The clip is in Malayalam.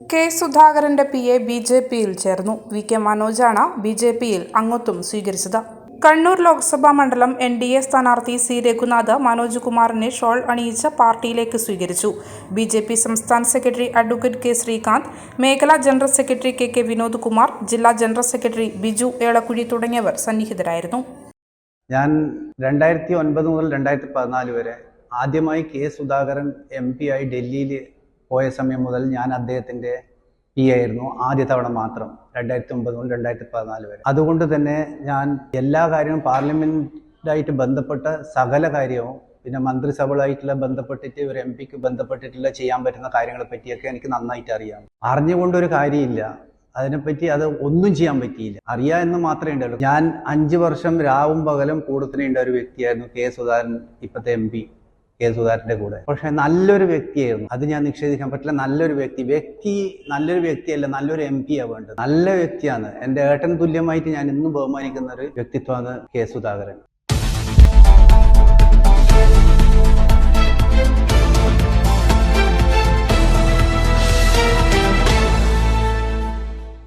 കെ സുധാകരന്റെ പി എ ബി ജെ പിയിൽ ചേർന്നു. വി കെ മനോജാണ് ബി ജെ പിയിൽ അംഗത്വം സ്വീകരിച്ചത്. കണ്ണൂർ ലോക്സഭാ മണ്ഡലം എൻ ഡി എ സ്ഥാനാർത്ഥി സി രഘുനാഥ് മനോജ് കുമാറിനെ ഷോൾ അണിയിച്ച് പാർട്ടിയിലേക്ക് സ്വീകരിച്ചു. ബി ജെ പി സംസ്ഥാന സെക്രട്ടറി അഡ്വക്കേറ്റ് കെ ശ്രീകാന്ത് മേഖലാ general secretary K K Vinod Kumar ജില്ലാ ജനറൽ സെക്രട്ടറി ബിജു ഏളക്കുഴി തുടങ്ങിയവർ സന്നിഹിതരായിരുന്നു. ഞാൻ രണ്ടായിരത്തി ഒൻപത് മുതൽ രണ്ടായിരത്തി പതിനാല് വരെ ആദ്യമായി കെ സുധാകരൻ എം പി ആയി ഡൽഹിയിൽ പോയ സമയം മുതൽ ഞാൻ അദ്ദേഹത്തിന്റെ പി ആയിരുന്നു ആദ്യ തവണ മാത്രം രണ്ടായിരത്തി ഒമ്പത് മുതൽ രണ്ടായിരത്തി പതിനാല് വരെ. അതുകൊണ്ട് തന്നെ ഞാൻ എല്ലാ കാര്യവും പാർലമെന്റായിട്ട് ബന്ധപ്പെട്ട സകല കാര്യവും പിന്നെ മന്ത്രിസഭകളായിട്ടുള്ള ബന്ധപ്പെട്ടിട്ട് ഒരു എം പിക്ക് ബന്ധപ്പെട്ടിട്ടുള്ള ചെയ്യാൻ പറ്റുന്ന കാര്യങ്ങളെ പറ്റിയൊക്കെ എനിക്ക് നന്നായിട്ട് അറിയാം. അറിഞ്ഞുകൊണ്ടൊരു കാര്യമില്ല. അതിനെപ്പറ്റി അത് ഒന്നും ചെയ്യാൻ പറ്റിയില്ല. അറിയാ എന്ന് മാത്രമേ ഉണ്ടാവുള്ളൂ. ഞാൻ അഞ്ച് വർഷം രാവും പകലും കൂടത്തിനുണ്ട ഒരു വ്യക്തിയായിരുന്നു കെ സുധാകരൻ ഇപ്പോഴത്തെ എം പി. കെ സുധാകരന്റെ കൂടെ. പക്ഷെ നല്ലൊരു വ്യക്തിയായിരുന്നു. അത് ഞാൻ നിഷേധിക്കാൻ പറ്റില്ല. നല്ലൊരു വ്യക്തി. വ്യക്തി നല്ലൊരു വ്യക്തിയല്ല നല്ലൊരു എം പി ആ വേണ്ടത്. നല്ല വ്യക്തിയാണ്. എന്റെ ഏട്ടൻ തുല്യമായിട്ട് ഞാൻ ഇന്നും ബഹുമാനിക്കുന്ന ഒരു വ്യക്തിത്വമാണ് കെ സുധാകരൻ.